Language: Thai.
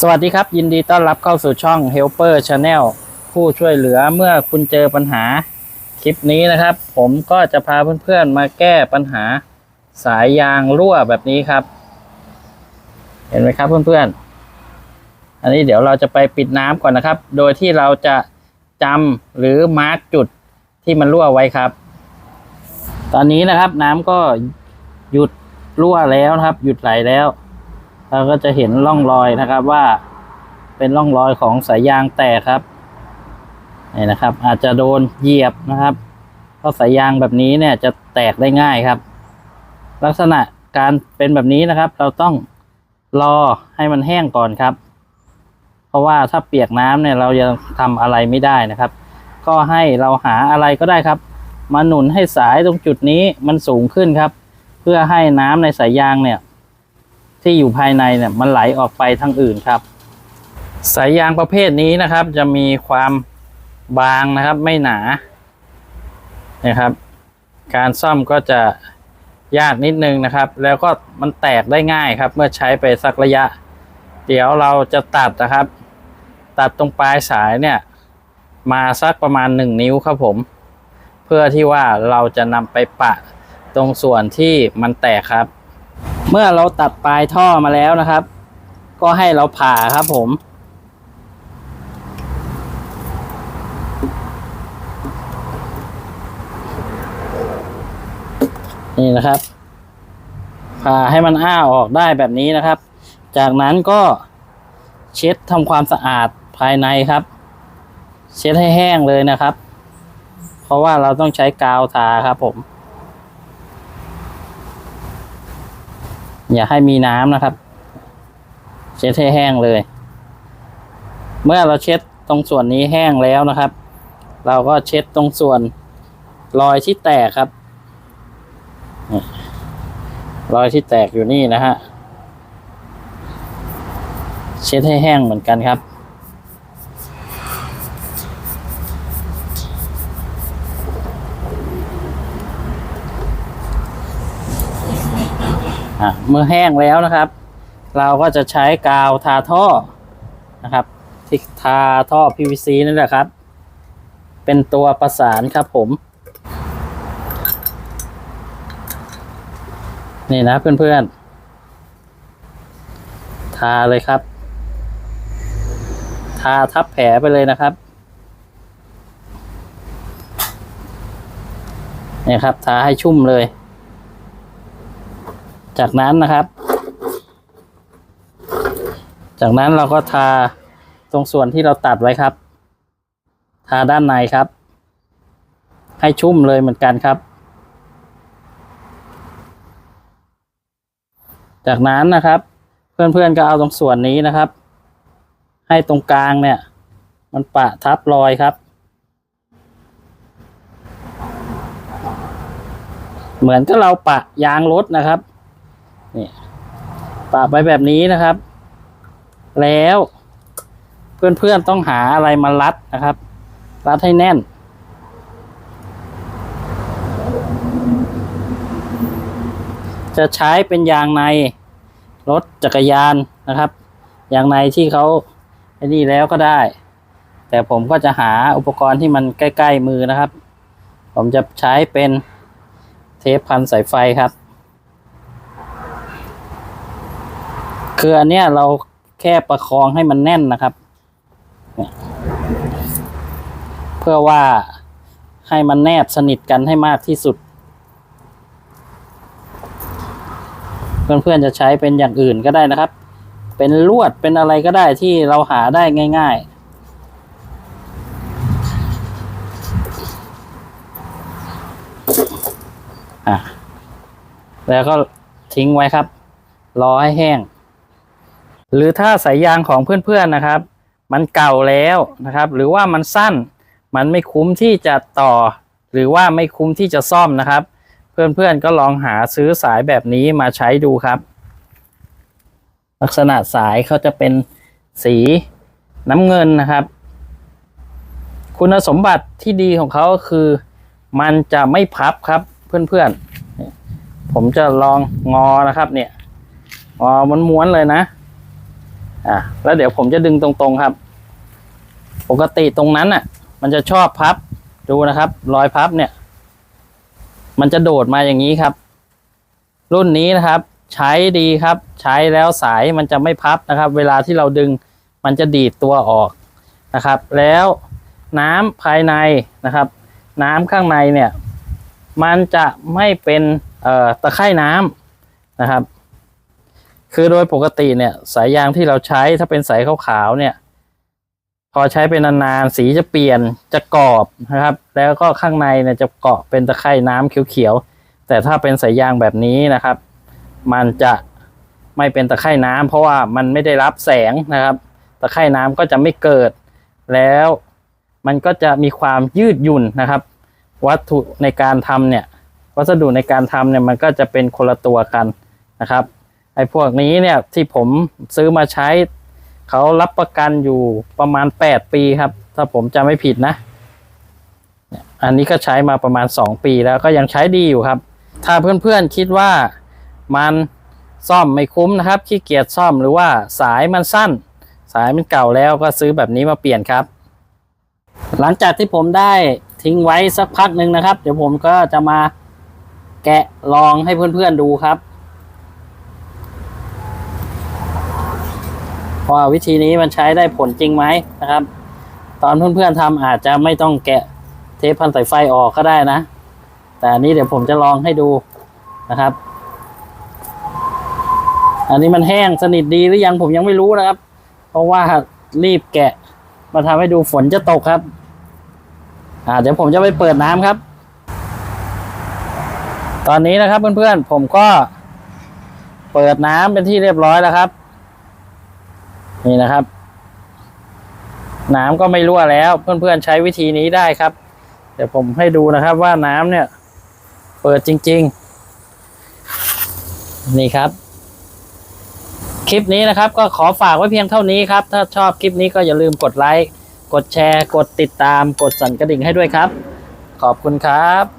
สวัสดีครับ ยินดีต้อนรับเข้าสู่ช่อง Helper Channel ผู้ช่วยเหลือเมื่อคุณเจอปัญหา คลิปนี้นะครับ ผมก็จะพาเพื่อนๆมาแก้ปัญหาสายยางรั่วแบบนี้ครับ เห็นไหมครับเพื่อนๆ อันนี้เดี๋ยวเราจะไปปิดน้ำก่อนนะครับ โดยที่เราจะจำหรือมาร์กจุดที่มันรั่วไว้ครับ ตอนนี้นะครับน้ำก็หยุดรั่วแล้วนะครับ หยุดไหลแล้ว เราก็จะเห็นร่องรอยนะครับว่าเป็นร่องรอยของสายยางแตกครับนี่นะครับ อาจจะโดนเหยียบนะครับ เพราะสายยางแบบนี้เนี่ยจะแตกได้ง่ายครับ ลักษณะการเป็นแบบนี้นะครับ เราต้องรอให้มันแห้งก่อนครับ เพราะว่าถ้าเปียกน้ำเนี่ยเรายังทำอะไรไม่ได้นะครับ ก็ให้เราหาอะไรก็ได้ครับ มาหนุนให้สายตรงจุดนี้มันสูงขึ้นครับ เพื่อให้น้ำในสายยางเนี่ย ที่อยู่ภายในเนี่ยมันไหลออกไปทางอื่นครับ สายยางประเภทนี้นะครับ จะมีความบางนะครับไม่หนานะครับ การซ่อมก็จะยากนิดนึงนะครับ แล้วก็มันแตกได้ง่ายครับ เมื่อใช้ไปสักระยะ เดี๋ยวเราจะตัดนะครับ ตัดตรงปลายสายเนี่ย มาสักประมาณหนึ่งนิ้วครับผม เพื่อที่ว่าเราจะนำไปปะตรงส่วนที่มันแตกครับ เมื่อเราตัดปลายท่อมาแล้วนะครับ ก็ให้เราผ่าครับผม นี่นะครับ ผ่าให้มันอ้าออกได้แบบนี้นะครับ จากนั้นก็เช็ดทำความสะอาดภายในครับ เช็ดให้แห้งเลยนะครับ เพราะว่าเราต้องใช้กาวทาครับผม อย่าให้มีน้ำนะครับ เช็ดให้แห้งเลย เมื่อเราเช็ดตรงส่วนนี้แห้งแล้วนะครับ เราก็เช็ดตรงส่วนรอยที่แตกครับรอยที่แตกอยู่นี่นะฮะ เช็ดให้แห้งเหมือนกันครับ อะเมื่อแห้งแล้วนะครับ เราก็จะใช้กาวทาท่อนะครับที่ทาท่อ PVC นั่นแหละครับ เป็นตัวประสานครับผม นี่นะเพื่อนๆ ทาเลยครับ ทาทับแผลไปเลยนะครับนี่ครับ ทาให้ชุ่มเลย จากนั้นนะครับ จากนั้นเราก็ทาตรงส่วนที่เราตัดไว้ครับ ทาด้านในครับ ให้ชุ่มเลยเหมือนกันครับ จากนั้นนะครับ เพื่อนๆก็เอาตรงส่วนนี้นะครับ ให้ตรงกลางเนี่ย มันปะทับรอยครับ เหมือนกับเราปะยางรถนะครับ นี่ปะไปแบบนี้นะครับ แล้วเพื่อนๆต้องหาอะไรมารัดนะครับ รัดให้แน่น จะใช้เป็นยางในรถจักรยานนะครับ ยางในที่เขาไอ้นี่แล้วก็ได้ แต่ผมก็จะหาอุปกรณ์ที่มันใกล้ ๆ มือนะครับ ผมจะใช้เป็นเทปพันสายไฟครับ คืออันเนี้ยเราแค่ประคองให้มันแน่นนะครับ เพื่อว่าให้มันแนบสนิทกันให้มากที่สุด เพื่อนๆจะใช้เป็นอย่างอื่นก็ได้นะครับ เป็นลวดเป็นอะไรก็ได้ที่เราหาได้ง่าย ๆอะแล้วก็ทิ้งไว้ครับ รอให้แห้ง หรือถ้าสายยางของเพื่อนๆนะครับ มันเก่าแล้วนะครับ หรือว่ามันสั้น มันไม่คุ้มที่จะต่อ หรือว่าไม่คุ้มที่จะซ่อมนะครับ เพื่อนๆก็ลองหาซื้อสายแบบนี้มาใช้ดูครับ ลักษณะสายเขาจะเป็นสีน้ำเงินนะครับ คุณสมบัติที่ดีของเขาคือ มันจะไม่พับครับเพื่อนๆผมจะลองงอนะครับเนี่ยงอมันม้วนเลยนะ อะแล้วเดี๋ยวผมจะดึงตรงๆครับ ปกติตรงนั้นอะ มันจะชอบพับดูนะครับ รอยพับเนี่ย มันจะโดดมาอย่างนี้ครับ รุ่นนี้นะครับ ใช้ดีครับ ใช้แล้วสายมันจะไม่พับนะครับ เวลาที่เราดึงมันจะดีดตัวออกนะครับ แล้วน้ำภายในนะครับ น้ำข้างในเนี่ย มันจะไม่เป็นตะไคร่น้ำนะครับ คือโดยปกติเนี่ย สายยางที่เราใช้ถ้าเป็นสายขาวๆเนี่ย พอใช้เป็นนานๆสีจะเปลี่ยนจะกรอบนะครับ แล้วก็ข้างในเนี่ยจะเกาะเป็นตะไคร่น้ำเขียวๆแต่ถ้าเป็นสายยางแบบนี้นะครับ มันจะไม่เป็นตะไคร่น้ำเพราะว่ามันไม่ได้รับแสงนะครับ ตะไคร่น้ำก็จะไม่เกิด แล้วมันก็จะมีความยืดหยุ่นนะครับ วัตถุในการทำเนี่ย วัสดุในการทำเนี่ยมันก็จะเป็นคนละตัวกันนะครับ ไอ้พวกนี้เนี่ยที่ผมซื้อมาใช้ เขารับประกันอยู่ประมาณแปดปีครับ ถ้าผมจำไม่ผิดนะ อันนี้ก็ใช้มาประมาณสองปีแล้วก็ยังใช้ดีอยู่ครับ ถ้าเพื่อนๆคิดว่ามันซ่อมไม่คุ้มนะครับขี้เกียจซ่อมหรือว่าสายมันสั้น สายมันเก่าแล้วก็ซื้อแบบนี้มาเปลี่ยนครับ หลังจากที่ผมได้ทิ้งไว้สักพักหนึ่งนะครับ เดี๋ยวผมก็จะมาแกะลองให้เพื่อนๆดูครับ ว่าวิธีนี้มันใช้ได้ผลจริงไหมนะครับ ตอนเพื่อนๆทำอาจจะไม่ต้องแกะเทปพันสายไฟออกก็ได้นะ แต่อันนี้เดี๋ยวผมจะลองให้ดูนะครับ อันนี้มันแห้งสนิทดีหรือยังผมยังไม่รู้นะครับ เพราะว่ารีบแกะมาทำให้ดูฝนจะตกครับ อ่าเดี๋ยวผมจะไปเปิดน้ำครับ ตอนนี้นะครับเพื่อนๆผมก็เปิดน้ำเป็นที่เรียบร้อยแล้วครับ นี่นะครับ น้ำก็ไม่รั่วแล้ว เพื่อนๆใช้วิธีนี้ได้ครับ เดี๋ยวผมให้ดูนะครับว่าน้ำเนี่ย เปิดจริง ๆ นี่ครับ คลิปนี้นะครับ ก็ขอฝากไว้เพียงเท่านี้ครับ ถ้าชอบคลิปนี้ก็อย่าลืมกดไลค์กดแชร์ กดติดตาม กดสั่นกระดิ่งให้ด้วยครับ ขอบคุณครับ